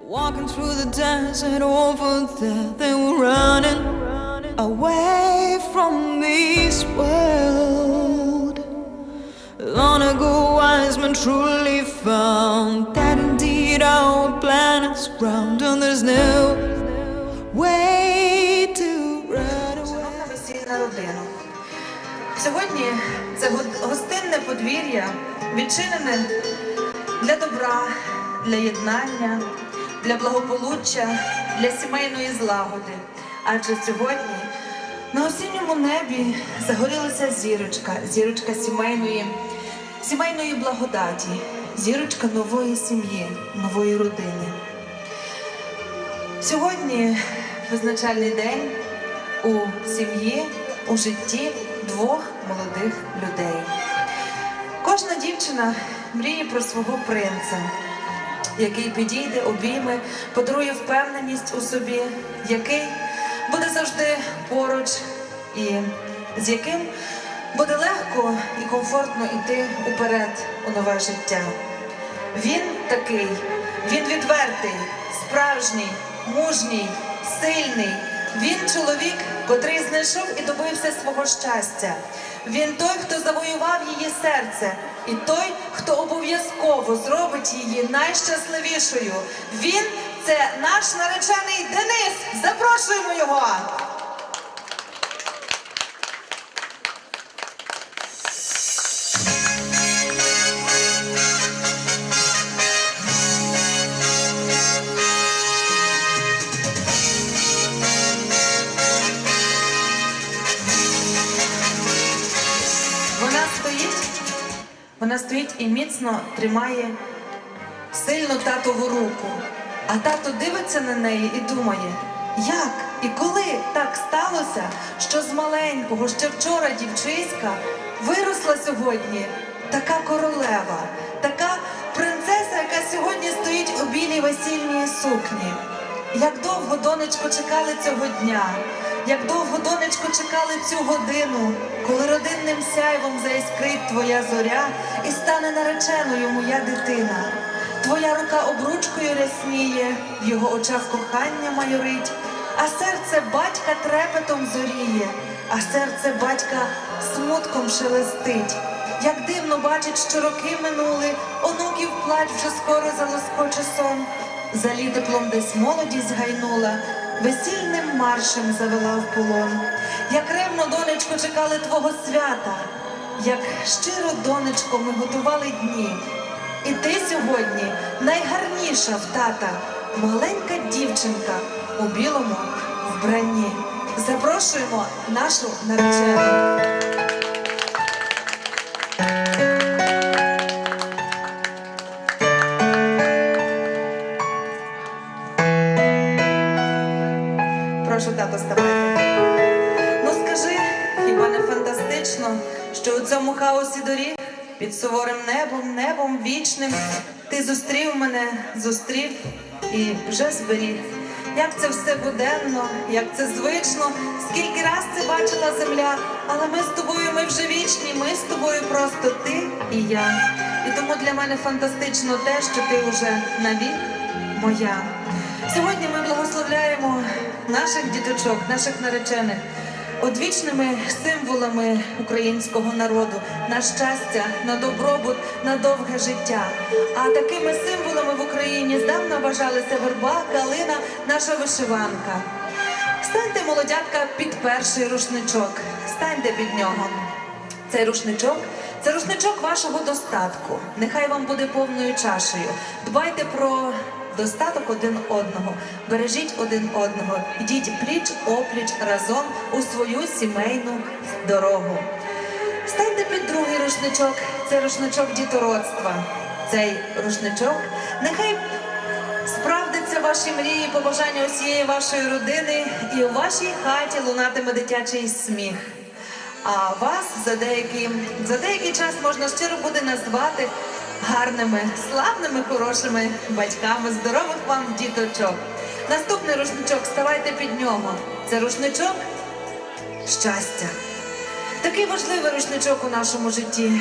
Walking through the desert over there, they were running away from this world. Long ago, wise men truly found that indeed our planet's round, and there's no way to run away. Сьогодні це гостинне подвір'я відчинене для добра, для єднання, для благополуччя, для сімейної злагоди. Адже сьогодні на осінньому небі загорілася зірочка, зірочка сімейної, сімейної благодаті, зірочка нової сім'ї, нової родини. Сьогодні визначальний день у сім'ї, у житті двох молодих людей. Кожна дівчина мріє про свого принца, який підійде, обійме, подарує впевненість у собі, який буде завжди поруч і з яким буде легко і комфортно йти уперед у нове життя. Він такий, він відвертий, справжній, мужній, сильний. Він чоловік, котрий знайшов і добився свого щастя. Він той, хто завоював її серце, і той, хто обов'язково зробить її найщасливішою. Він це наш наречений Денис. Запрошуємо його. Вона стоїть і міцно тримає сильну татову руку. А тато дивиться на неї і думає, як і коли так сталося, що з маленького ще вчора дівчиська виросла сьогодні така королева, така принцеса, яка сьогодні стоїть у білій весільній сукні. Як довго, донечко, чекали цього дня, як довго, донечко, чекали цю годину, коли родинним сяйвом заіскрить твоя зоря і стане нареченою моя дитина. Твоя рука обручкою рясніє, в його очах кохання майорить, а серце батька трепетом зоріє, а серце батька смутком шелестить. Як дивно бачить, що роки минули, онуків плач вже скоро залоскоче сон. За літеплом десь молодість гайнула, весільним маршем завела в полон. Як ревно, донечко, чекали твого свята, як щиро, донечко, ми готували дні. І ти сьогодні найгарніша в тата, маленька дівчинка у білому вбранні. Запрошуємо нашу наречену. Тато ставайте. Ну скажи, хіба не фантастично, що у цьому хаосі доріг під суворим небом, небом вічним ти зустрів мене, зустрів і вже зберіг. Як це все буденно, як це звично, скільки раз це бачила земля, але ми з тобою, ми вже вічні, ми з тобою просто ти і я. І тому для мене фантастично те, що ти вже навік моя. Сьогодні ми благословляємо наших діточок, наших наречених одвічними символами українського народу на щастя, на добробут, на довге життя. А такими символами в Україні здавна вважалися верба, калина, наша вишиванка. Станьте, молодятка, під перший рушничок. Станьте під нього. Цей рушничок це рушничок вашого достатку. Нехай вам буде повною чашею. Дбайте про достаток один одного, бережіть один одного, йдіть пліч опліч разом у свою сімейну дорогу. Станьте під другий рушничок, це рушничок дітородства. Цей рушничок нехай справдиться ваші мрії, побажання усієї вашої родини, і у вашій хаті лунатиме дитячий сміх. А вас за деякий, за деякий час можна щиро буде назвати гарними, славними, хорошими батьками, здорових вам діточок. Наступний рушничок, ставайте під нього. Це рушничок щастя. Такий важливий рушничок у нашому житті.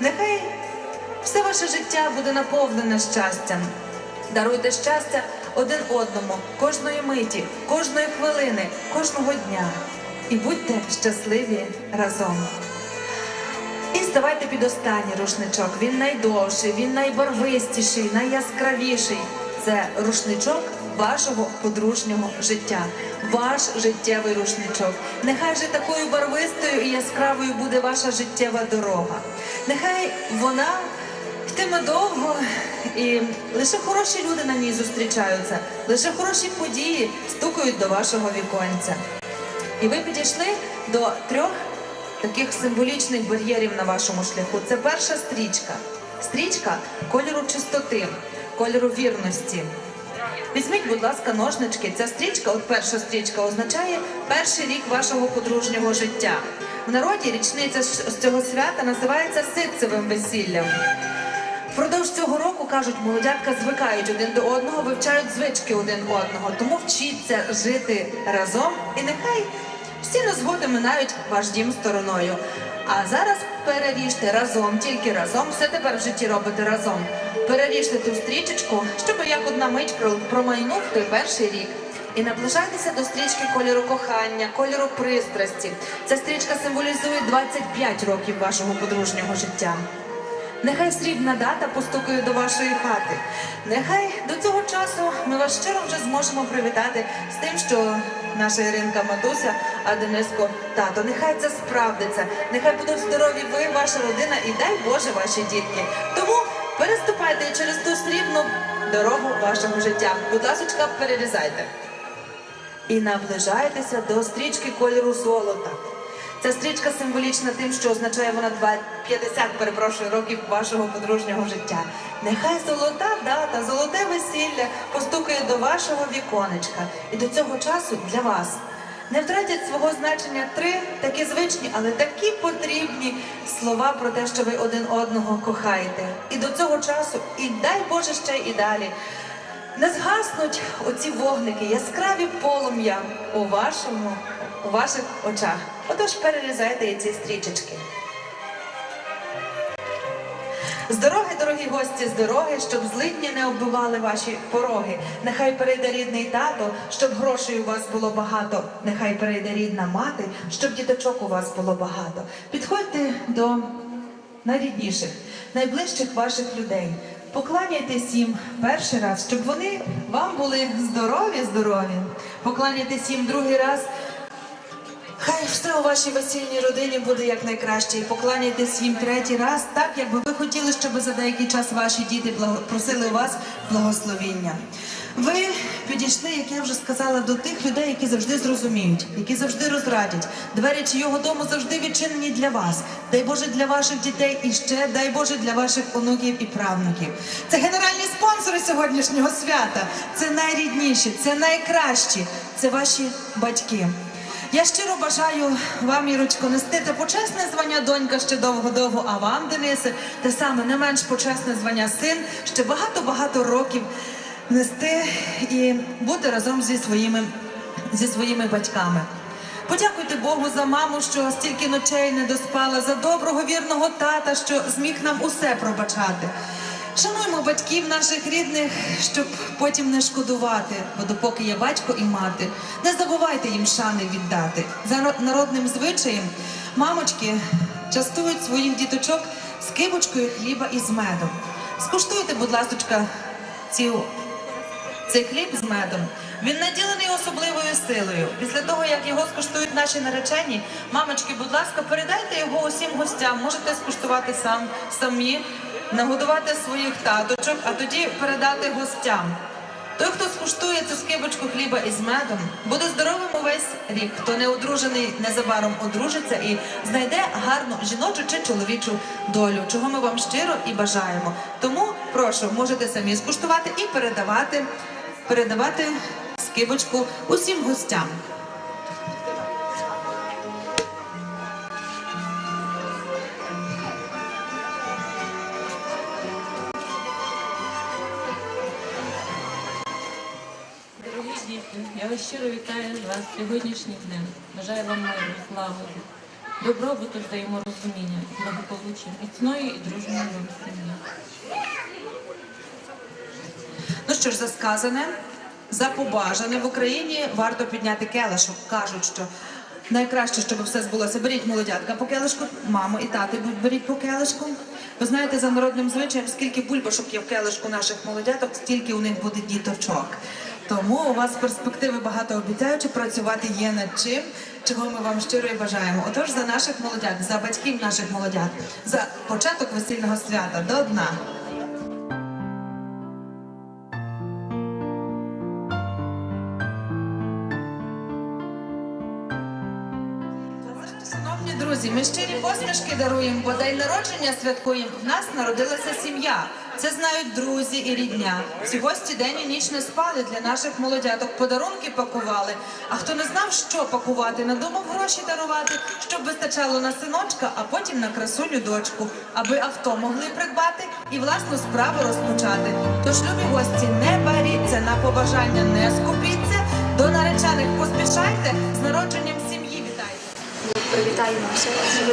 Нехай все ваше життя буде наповнене щастям. Даруйте щастя один одному кожної миті, кожної хвилини, кожного дня. І будьте щасливі разом. Ставайте під останній рушничок. Він найдовший, він найбарвистіший, найяскравіший. Це рушничок вашого подружнього життя, ваш життєвий рушничок. Нехай же такою барвистою і яскравою буде ваша життєва дорога. Нехай вона йтиме довго, і лише хороші люди на ній зустрічаються, лише хороші події стукають до вашого віконця. І ви підійшли до трьох таких символічних бар'єрів на вашому шляху. Це перша стрічка. Стрічка кольору чистоти, кольору вірності. Візьміть, будь ласка, ножнички. Ця стрічка, от перша стрічка, означає перший рік вашого подружнього життя. В народі річниця з цього свята називається ситцевим весіллям. Впродовж цього року кажуть, молодятка звикають один до одного, вивчають звички один одного. Тому вчіться жити разом і нехай всі незгоди минають ваш дім стороною. А зараз переріжте разом, тільки разом, все тепер в житті робите разом. Переріжте ту стрічечку, щоб як одна мить промайнув той перший рік. І наближайтеся до стрічки кольору кохання, кольору пристрасті. Ця стрічка символізує 25 років вашого подружнього життя. Нехай срібна дата постукає до вашої хати. Нехай до цього часу ми вас щиро вже зможемо привітати з тим, що наша Іринка матуся, а Дениско тато. Нехай це справдиться. Нехай будуть здорові ви, ваша родина, і дай Боже ваші дітки. Тому переступайте через ту срібну дорогу вашого життя. Будь ласочка, перерізайте. І наближайтеся до стрічки кольору золота. Ця стрічка символічна тим, що означає вона 20 50, перепрошую, років вашого подружнього життя. Нехай золота дата, золоте весілля постукає до вашого віконечка. І до цього часу для вас не втратять свого значення три такі звичні, але такі потрібні слова про те, що ви один одного кохаєте. І до цього часу, і дай Боже ще і далі. Не згаснуть оці вогники, яскраві полум'я у вашому, у ваших очах. Отож перерізайте ці стрічечки. З дороги, дорогі гості, з дороги, щоб злидні не оббивали ваші пороги. Нехай перейде рідний тато, щоб грошей у вас було багато. Нехай перейде рідна мати, щоб діточок у вас було багато. Підходьте до найрідніших, найближчих ваших людей. Покланяйтесь їм перший раз, щоб вони вам були здорові, здорові. Покланяйтесь їм другий раз. Хай все у вашій весільній родині буде якнайкраще. І покланяйтесь їм третій раз, так якби ви хотіли, щоб за деякий час ваші діти просили у вас благословіння. Ви підійшли, як я вже сказала, до тих людей, які завжди зрозуміють, які завжди розрадять. Двері чийого дому завжди відчинені для вас. Дай Боже для ваших дітей і ще дай Боже для ваших онуків і правнуків. Це генеральні спонсори сьогоднішнього свята. Це найрідніші, це найкращі, це ваші батьки. Я щиро бажаю вам, Ірочко, нести те почесне звання донька ще довго-довго, а вам, Денисе, те саме не менш почесне звання син, ще багато-багато років нести і бути разом зі своїми, зі своїми батьками. Подякуйте Богу за маму, що стільки ночей не доспала, за доброго вірного тата, що зміг нам усе пробачати. Шануємо батьків наших рідних, щоб потім не шкодувати, бо допоки є батько і мати, не забувайте їм шани віддати. За народним звичаєм мамочки частують своїх діточок з кибочкою хліба із медом. Скуштуйте, будь ласочка, цю цей хліб з медом він наділений особливою силою. Після того, як його скуштують наші наречені, мамочки, будь ласка, передайте його усім гостям. Можете скуштувати сам самі, нагодувати своїх таточок, а тоді передати гостям. Той, хто скуштує цю скибочку хліба із медом, буде здоровим увесь рік. Хто не одружений, незабаром одружиться і знайде гарну жіночу чи чоловічу долю, чого ми вам щиро і бажаємо. Тому прошу, можете самі скуштувати і передавати, передавати скибочку усім гостям. Я вас щиро вітаю вас сьогоднішнім днем. Бажаю вам миру, злагоди, добробуту, взаєморозуміння, благополуччя, міцної і дружної вам сім'ї. Ну що ж, за сказане, За побажане в Україні варто підняти келишок. Кажуть, що найкраще, щоб все збулося. Беріть молодятка по келишку, мамо і тати беріть по келишку. Ви знаєте, за народним звичаєм, скільки бульбашок є в келишку наших молодяток, стільки у них буде діточок. Тому у вас перспективи багато обіцяючи, працювати є над чим, чого ми вам щиро і бажаємо. Отож, за наших молодят, за батьків наших молодят, за початок весільного свята до дна. Друзі, ми щирі посмішки даруємо, бо день народження святкуємо. В нас народилася сім'я. Це знають друзі і рідня. Всі гості день і ніч не спали для наших молодяток. Подарунки пакували. А хто не знав, що пакувати, надумав гроші дарувати, щоб вистачало на синочка, а потім на красуню дочку, аби авто могли придбати і власну справу розпочати. Тож, любі гості, не баріться на побажання, не скупіться. До наречених поспішайте з народженням сім'ї. Вітайте! Привітаємо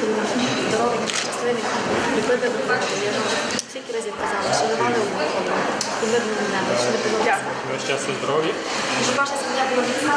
були здорові, щасливі, любили ви скільки казала, що ви мали у мирному небі, що не було війни. Ви щастя, здорові. Щоб ваша сім'я була міцна,